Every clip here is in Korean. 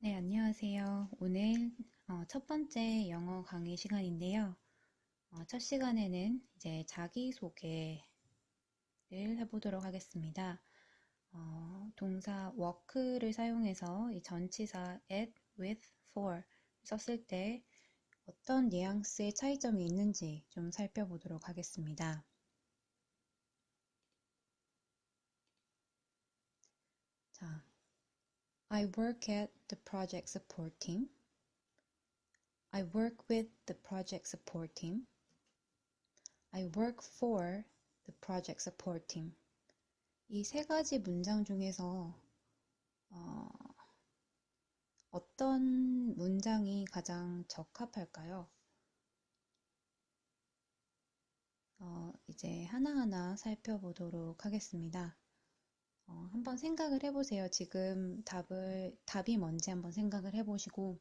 네, 안녕하세요. 오늘 어, 첫 번째 영어 강의 시간인데요. 어, 첫 시간에는 이제 자기소개를 해보도록 하겠습니다. 어, 동사 work를 사용해서 이 전치사 at, with, for 썼을 때 어떤 뉘앙스의 차이점이 있는지 좀 살펴보도록 하겠습니다. 자, I work at the project support team. I work with the project support team. I work for the project support team. 이 세 가지 문장 중에서 어, 어떤 문장이 가장 적합할까요? 어, 이제 하나하나 살펴보도록 하겠습니다. 어, 한번 생각을 해보세요. 지금 답을, 답이 뭔지 한번 생각을 해보시고,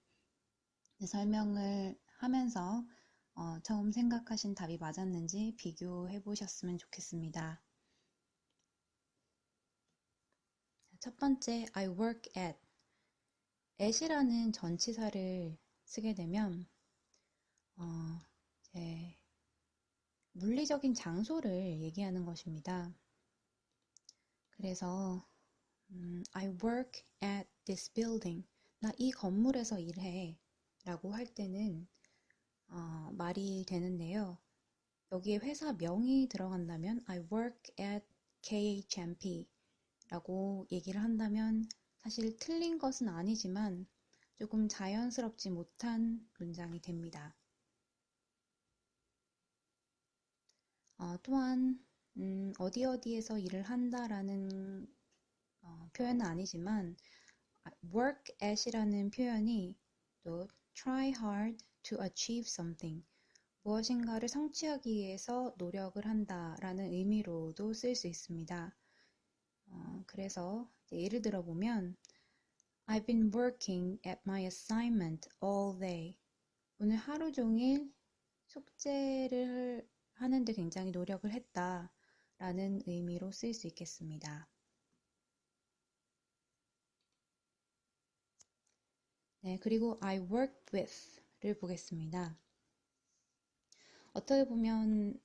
설명을 하면서 어, 처음 생각하신 답이 맞았는지 비교해 보셨으면 좋겠습니다. 첫 번째, I work at. at이라는 전치사를 쓰게 되면, 어, 물리적인 장소를 얘기하는 것입니다. 그래서 음, I work at this building. 나 이 건물에서 일해. 라고 할 때는 어, 말이 되는데요. 여기에 회사 명이 들어간다면 I work at KHMP 라고 얘기를 한다면 사실 틀린 것은 아니지만 조금 자연스럽지 못한 문장이 됩니다. 어, 또한 음, 어디 어디에서 일을 한다라는 어, 표현은 아니지만 work at이라는 표현이 또 try hard to achieve something 무엇인가를 성취하기 위해서 노력을 한다라는 의미로도 쓸 수 있습니다. 어, 그래서 예를 들어 보면 I've been working at my assignment all day. 오늘 하루 종일 숙제를 하는데 굉장히 노력을 했다. 라는 의미로 쓸수 있겠습니다. 네, 그리고 I worked with를 보겠습니다. 어떻게 보면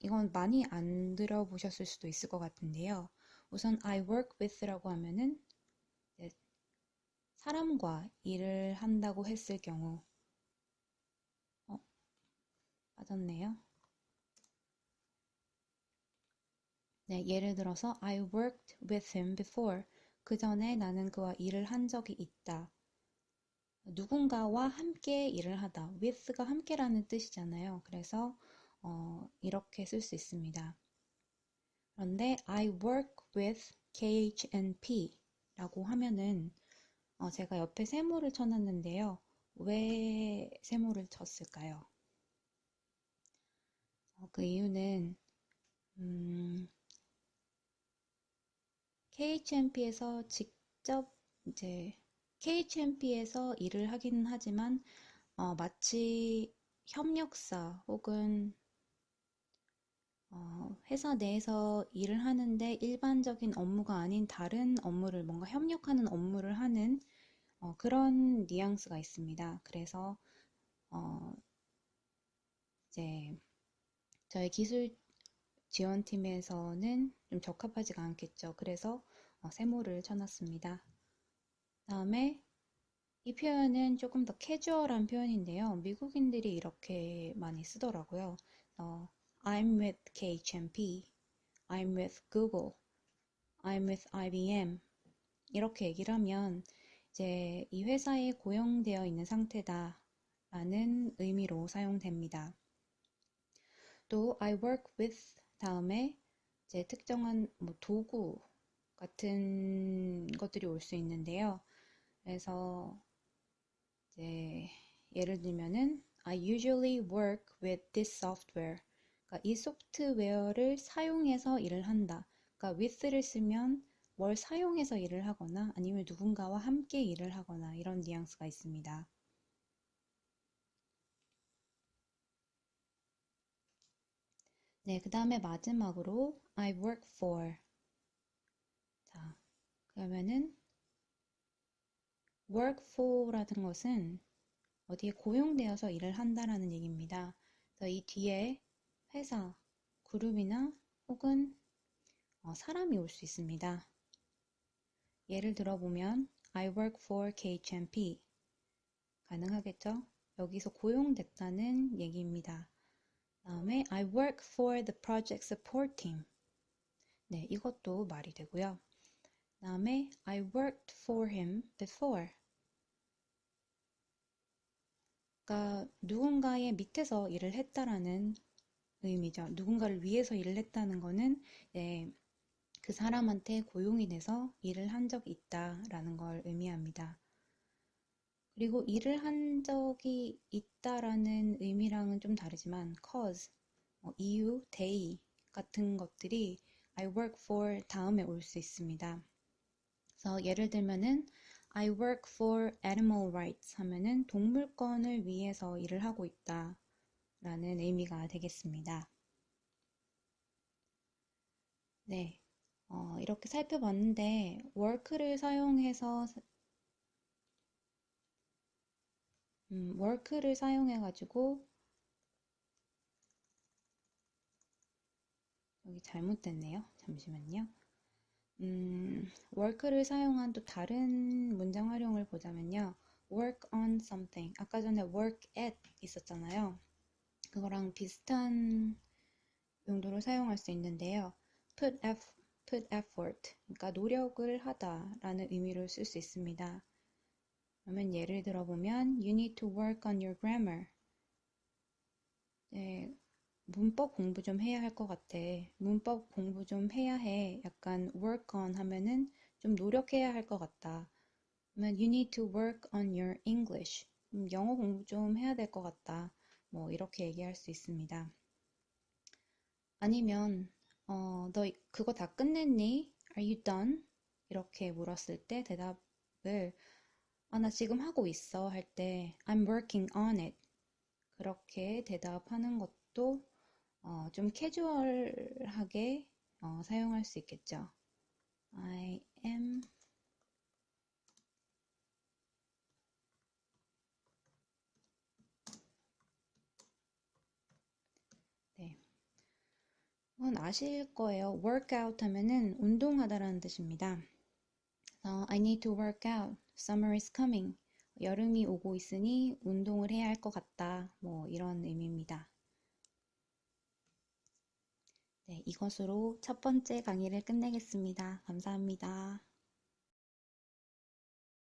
이건 많이 안 들어보셨을 수도 있을 것 같은데요. 우선 I work with라고 하면은 사람과 일을 한다고 했을 경우 어, 빠졌네요. 네, 예를 들어서 I worked with him before. 그 전에 나는 그와 일을 한 적이 있다. 누군가와 함께 일을 하다. with가 함께라는 뜻이잖아요. 그래서 어, 이렇게 쓸 수 있습니다. 그런데 I work with KHNP 라고 하면은 어, 제가 옆에 세모를 쳐놨는데요. 왜 세모를 쳤을까요? 어, 그 이유는 음, KHMP에서 직접 이제 KHMP에서 일을 하기는 하지만 어, 마치 협력사 혹은 어, 회사 내에서 일을 하는데 일반적인 업무가 아닌 다른 업무를 뭔가 협력하는 업무를 하는 어, 그런 뉘앙스가 있습니다. 그래서 어, 이제 저희 기술 지원팀에서는 좀 적합하지가 않겠죠. 그래서 어, 세모를 쳐놨습니다. 다음에 이 표현은 조금 더 캐주얼한 표현인데요. 미국인들이 이렇게 많이 쓰더라고요. 어, I'm with KHMP, I'm with Google, I'm with IBM 이렇게 얘기를 하면 이제 이 회사에 고용되어 있는 상태다 라는 의미로 사용됩니다. 또 I work with 다음에 이제 특정한 뭐 도구 같은 것들이 올 수 있는데요. 그래서 이제 예를 들면은 I usually work with this software. 그러니까 이 소프트웨어를 사용해서 일을 한다. 그러니까 with를 쓰면 뭘 사용해서 일을 하거나 아니면 누군가와 함께 일을 하거나 이런 뉘앙스가 있습니다. 네, 그 다음에 마지막으로 I work for. 자, 그러면은 work for라는 것은 어디에 고용되어서 일을 한다라는 얘기입니다. 그래서 이 뒤에 회사, 그룹이나 혹은 어, 사람이 올 수 있습니다. 예를 들어보면 I work for KHMP 가능하겠죠? 여기서 고용됐다는 얘기입니다. 다음에 I work for the project support team. 네, 이것도 말이 되고요. 다음에 I worked for him before. 그러니까 누군가의 밑에서 일을 했다라는 의미죠. 누군가를 위해서 일을 했다는 거는 네, 그 사람한테 고용이 돼서 일을 한 적이 있다라는 걸 의미합니다. 그리고 일을 한 적이 있다라는 의미랑은 좀 다르지만 cause, 뭐 이유, day 같은 것들이 I work for 다음에 올 수 있습니다. 그래서 예를 들면은 I work for animal rights 하면은 동물권을 위해서 일을 하고 있다 라는 의미가 되겠습니다. 네, 어, 이렇게 살펴봤는데 work를 사용해서 음, work를 사용해 가지고 여기 잘못됐네요. 잠시만요. 음, work를 사용한 또 다른 문장 활용을 보자면요. work on something. 아까 전에 work at 있었잖아요. 그거랑 비슷한 용도로 사용할 수 있는데요. put, eff, put effort. 그러니까 노력을 하다라는 의미로 쓸 수 있습니다. 그러면 예를 들어보면 you need to work on your grammar. 네, 문법 공부 좀 해야 할 것 같아. 문법 공부 좀 해야 해. 약간 work on 하면은 좀 노력해야 할 것 같다. 그러면 you need to work on your English. 음, 영어 공부 좀 해야 될 것 같다. 뭐 이렇게 얘기할 수 있습니다. 아니면 어, 너 그거 다 끝냈니? Are you done? 이렇게 물었을 때 대답을 아, 나 지금 하고 있어 할 때 I'm working on it. 그렇게 대답하는 것도 어, 좀 캐주얼하게 어, 사용할 수 있겠죠. I am 네. 이건 아실 거예요. workout 하면은 운동하다라는 뜻입니다. 그래서 I need to work out. Summer is coming. 여름이 오고 있으니 운동을 해야 할 것 같다. 뭐 이런 의미입니다. 네, 이것으로 첫 번째 강의를 끝내겠습니다. 감사합니다.